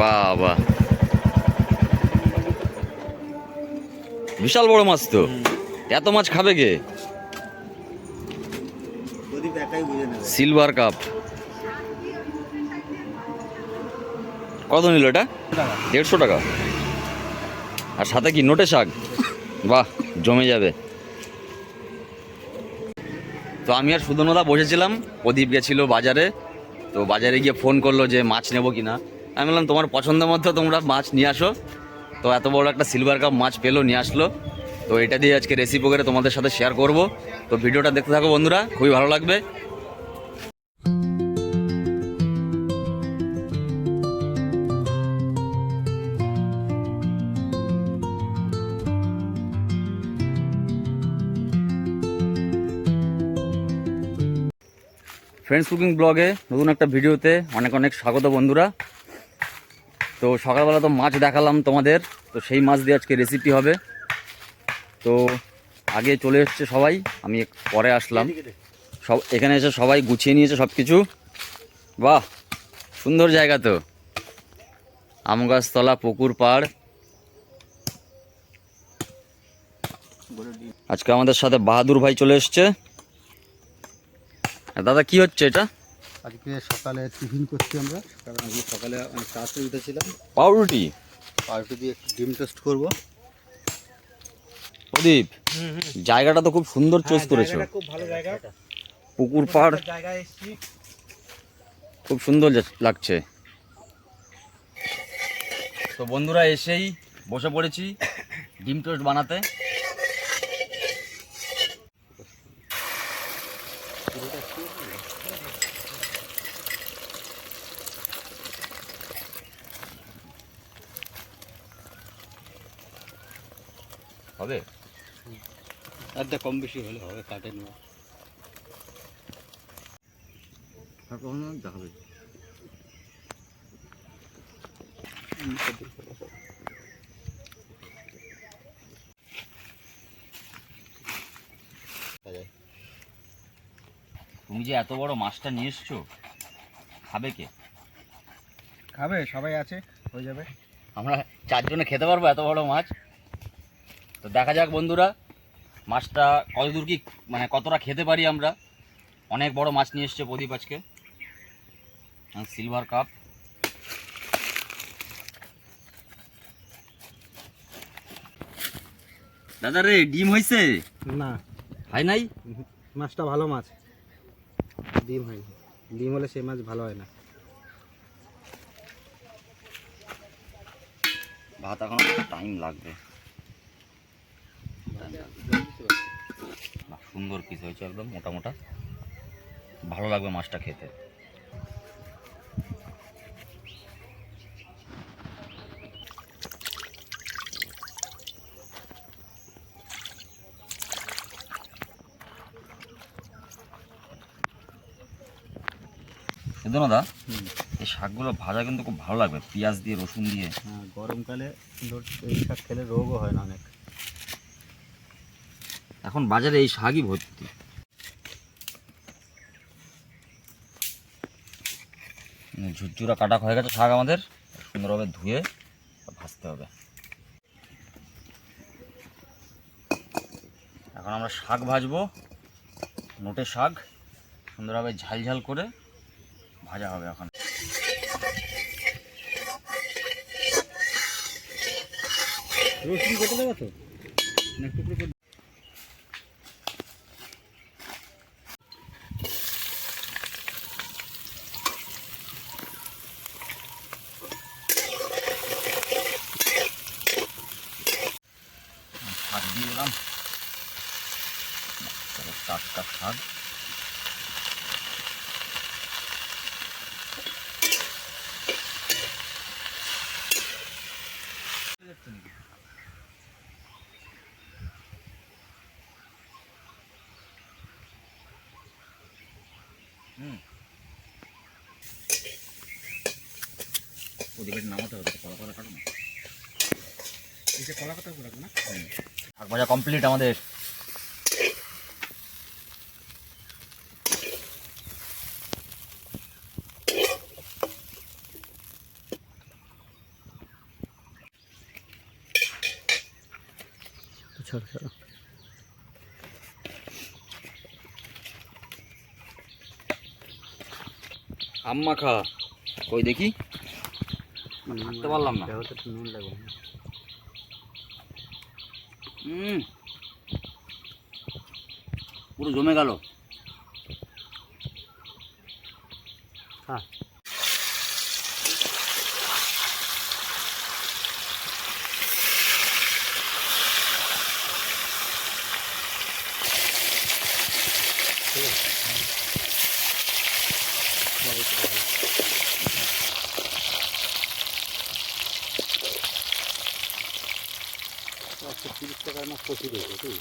বাবা। বিশাল বড় মাছ তো। এত মাছ খাবে কে? সিলভার কাপ কত নিল এটা? দেড়শো টাকা। আর সাথে কি নোটে শাক? বাহ, জমে যাবে। তো আমি আর সুদনদা বসেছিলাম। প্রদীপ গেছিল বাজারে। তো বাজারে গিয়ে ফোন করল যে মাছ নেব কি না আমি বললাম, তোমার পছন্দ মতো তোমরা মাছ নিয়ে আসো। তো এত বড় একটা সিলভার কাপ মাছ পেল, নিয়ে আসলো। তো এটা দিয়ে আজকে রেসিপি করে তোমাদের সাথে শেয়ার করব। তো ভিডিওটা দেখতে থাকো বন্ধুরা, খুবই ভালো লাগবে। ফ্রেন্ডস কুকিং ব্লগে নতুন একটা ভিডিওতে অনেক অনেক স্বাগত বন্ধুরা। তো সকালবেলা তো মাছ দেখালাম তোমাদের তো সেই মাছ দিয়ে আজকে রেসিপি হবে। তো আগে চলে এসছে সবাই আমি পরে আসলাম। সব এখানে এসে সবাই গুছিয়ে নিয়েছে সব কিছু বাহ সুন্দর জায়গা তো। আম গাছতলা পুকুর পাড়। আজকে আমাদের সাথে বাহাদুর ভাই চলে এসছে। দাদা কি হচ্ছে এটা? আজকে সকালে টিফিন করছি আমরা। কারণ আজকে সকালে অনেক তাড়াতাড়ি উঠেছিলাম। পাউরুটি? পাউরুটি দিয়ে একটু ডিম টেস্ট করব। প্রদীপ জায়গাটা তো খুব সুন্দর চয়েস করেছ। খুব ভালো জায়গা। পুকুর পাড়। জায়গায় এসছি। খুব সুন্দর লাগছে। তো বন্ধুরা এসেই বসে পড়েছি ডিম টোস্ট বানাতে। হবে? একটা কম বেশি হলে হবে কাটে নেওয়া আর কখনো দেখাবে তুমি যে এত বড় মাছটা নিয়ে এসছো খাবে কে? খাবে সবাই আছে হয়ে যাবে। আমরা চারজনে খেতে পারব এত বড় মাছ? তো দেখা যাক বন্ধুরা মাছটা কত দূর কি মানে কতটা খেতে পারি আমরা। অনেক বড় মাছ নিয়ে এসছে প্রদীপ আজকে। সিলভার কাপ দাদা রে ডিম হয়েছে না। হয় নাই? মাছটা ভালো মাছ। ডিম হয় ডিম হলে সেই মাছ ভালো হয় না। ভাত এখন টাইম লাগবে। সুন্দর পিস হয়েছে একদম মোটা মোটা। ভালো লাগবে মাছটা খেতে। দা এই শাকগুলো ভাজা কিন্তু খুব ভালো লাগবে পেঁয়াজ দিয়ে রসুন দিয়ে। হ্যাঁ গরমকালে এই শাক খেলে রোগও হয় না অনেক। এখন বাজারে এই শাকই ভর্তি। উম, ঝুরঝুরা কাটা হয়ে গেছে শাক আমাদের সুন্দরভাবে ধুয়ে ভাজতে হবে। এখন আমরা শাক ভাজবো নোটে শাক সুন্দরভাবে ঝাল ঝাল করে ভাজা হবে এখন। রসুন কেটে দেবো তো? না একটু একটু করে শাক দিয়ে দিলাম টাটকা শাক ওদিকে নামাতে হবে কলা কলা কাটো না। এই যে কলা না? শাক ভাজা কমপ্লিট আমাদের ছাড় ছাড় আম মাখা কই দেখি? মাখতে পারলাম না। নুন লাগবে। হুম পুরো জমে গেল। হ্যাঁ একশো তিরিশ টাকার মাছ প্রচুর হয়েছে তুই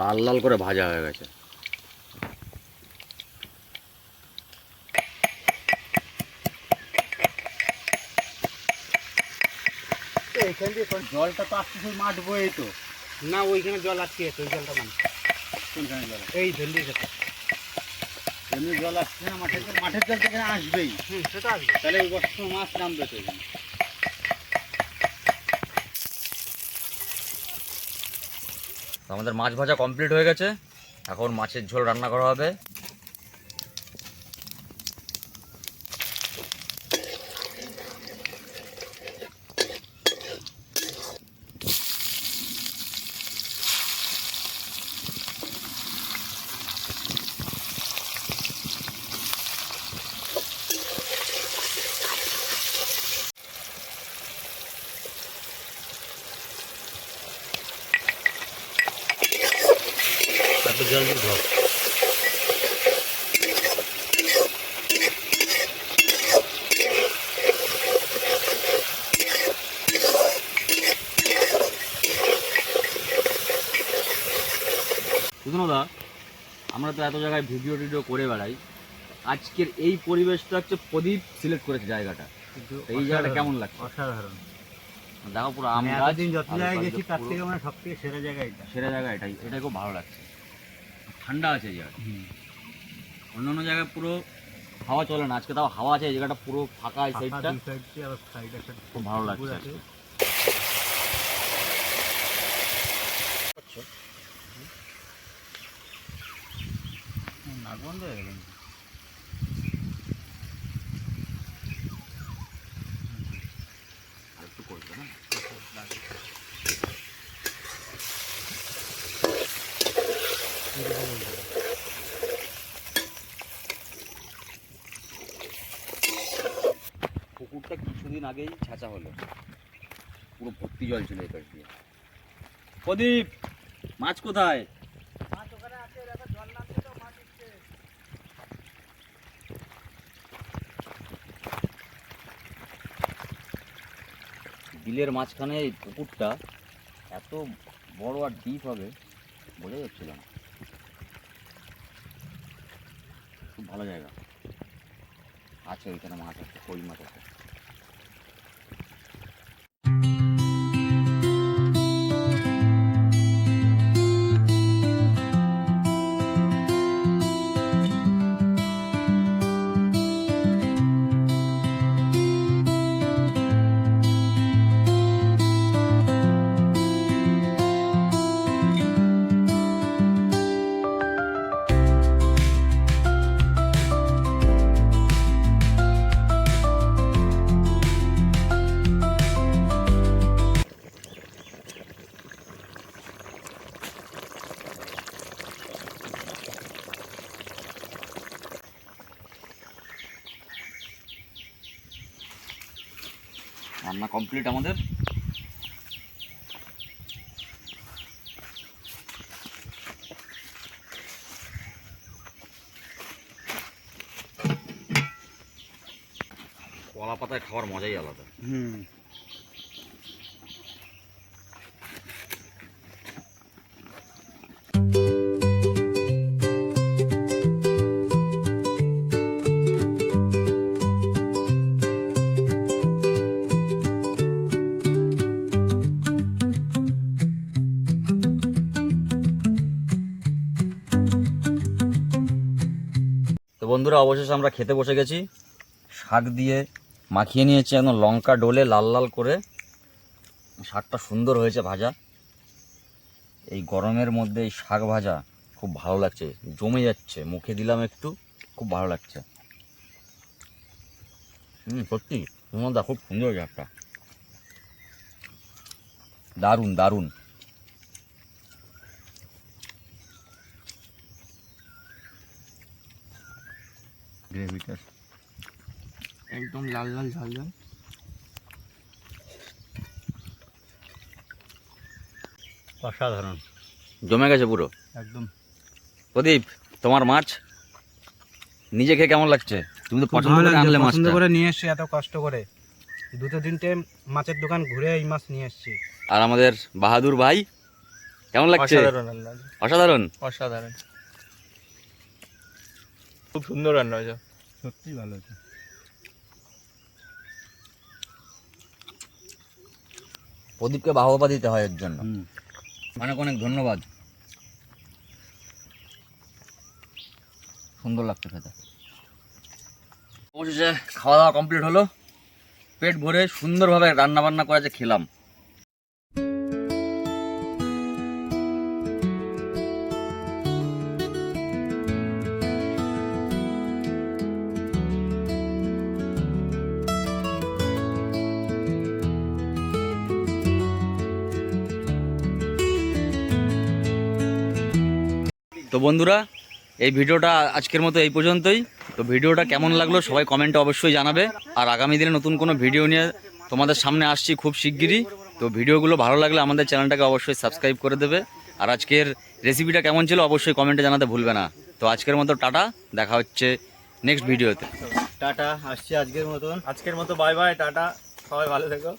লাল লাল করে ভাজা হয়ে গেছে। এখান দিয়ে জলটা তো আসতে মাঠ বয়ে তো। না ওইখানে জল আটকে আছে ওই জলটা মানে। কোনখানে জল? এই ভেন্ডি খেতে এমনি জল আসছে না মাঠের জল? মাঠের জল থেকে আসবেই। হুম সেটা আসবে। তাহলে ওই বর্ষার মাছ নামবে তো আমাদের মাছ ভাজা কমপ্লিট হয়ে গেছে। এখন মাছের ঝোল রান্না করা হবে। তারপর জল দিয়ে ধর। সুধনদা আমরা তো এত জায়গায় ভিডিও টিডিও করে বেড়াই। আজকের এই পরিবেশটা হচ্ছে প্রদীপ সিলেক্ট করেছে জায়গাটা। এই জায়গাটা কেমন লাগছে? অসাধারণ। দেখো পুরো আম আমি যত জায়গায় গেছি তার থেকে মানে সব থেকে সেরা জায়গা এটা। সেরা জায়গা এটাই এটাই খুব ভালো লাগছে। ঠান্ডা আছে জায়গাটা। অন্য অন্য জায়গায় পুরো হাওয়া চলে না আজকে তাও হাওয়া আছে এই জায়গাটা পুরো ফাঁকা এই সাইডটা খুব ভালো লাগছে পুকুর আছে। হুম, নাক বন্ধ হয়ে গেল নাকি? আর একটু করবে না পুকুরটা কিছুদিন আগেই ছাঁচা হলো। পুরো ভর্তি জল ছিল এই পাশ দিয়ে। প্রদীপ মাছ কোথায়? বিলের মাঝখানে এই পুকুরটা এত বড় আর ডিপ হবে বোঝা যাচ্ছিল না। খুব ভালো জায়গা। আছে ওইখানে মাছ আছে কই মাছ আছে। কমপ্লিট আমাদের। কলা পাতায় খাওয়ার মজাই আলাদা। হুম। বন্ধুরা, অবশেষে আমরা খেতে বসে গেছি। শাক দিয়ে মাখিয়ে নিয়েছি, একদম লঙ্কা ডোলে লাল লাল করে। শাকটা সুন্দর হয়েছে ভাজা। এই গরমের মধ্যে এই শাক ভাজা খুব ভালো লাগছে। জমে যাচ্ছে, মুখে দিলাম একটু, খুব ভালো লাগছে। হুম, সত্যি সুমনদা খুব সুন্দর শাকটা। দারুণ দারুণ। গ্রেভিটা একদম লাল লাল ঝাল ঝাল। অসাধারণ। জমে গেছে পুরো? একদম। প্রদীপ তোমার মাছ? নিজে খেয়ে কেমন লাগছে? তুমি তো পছন্দ করে আনলে পছন্দ করে নিয়ে এসছি এত কষ্ট করে। দুটো তিনটে মাছের দোকান ঘুরে এই মাছ নিয়ে এসছি। আর আমাদের বাহাদুর ভাই কেমন লাগছে? অসাধারণ অসাধারণ? অসাধারণ। খুব সুন্দর রান্না হয়েছে। সত্যি ভালো হয়েছে। প্রদীপকে বাহবা দিতে হয় এর জন্য। অনেক অনেক ধন্যবাদ। সুন্দর লাগছে খেতে। অবশেষে খাওয়া দাওয়া কমপ্লিট হলো। পেট ভরে সুন্দরভাবে রান্না বান্না করে যে খেলাম। তো বন্ধুরা, এই ভিডিওটা আজকের মতো এই পর্যন্তই। তো ভিডিওটা কেমন লাগল সবাই কমেন্টে অবশ্যই জানাবে। আর আগামী দিনে নতুন কোনো ভিডিও নিয়ে তোমাদের সামনে আসছি খুব শিগগিরই। তো ভিডিওগুলো ভালো লাগলে আমাদের চ্যানেলটাকে অবশ্যই সাবস্ক্রাইব করে দেবে। আর আজকের রেসিপিটা কেমন ছিল অবশ্যই কমেন্টে জানাতে ভুলবে না। তো আজকের মতো টাটা, দেখা হচ্ছে নেক্সট ভিডিওতে। টাটা, আসছি আজকের মতন। আজকের মতো বাই বাই টাটা। সবাই ভালো থেকো।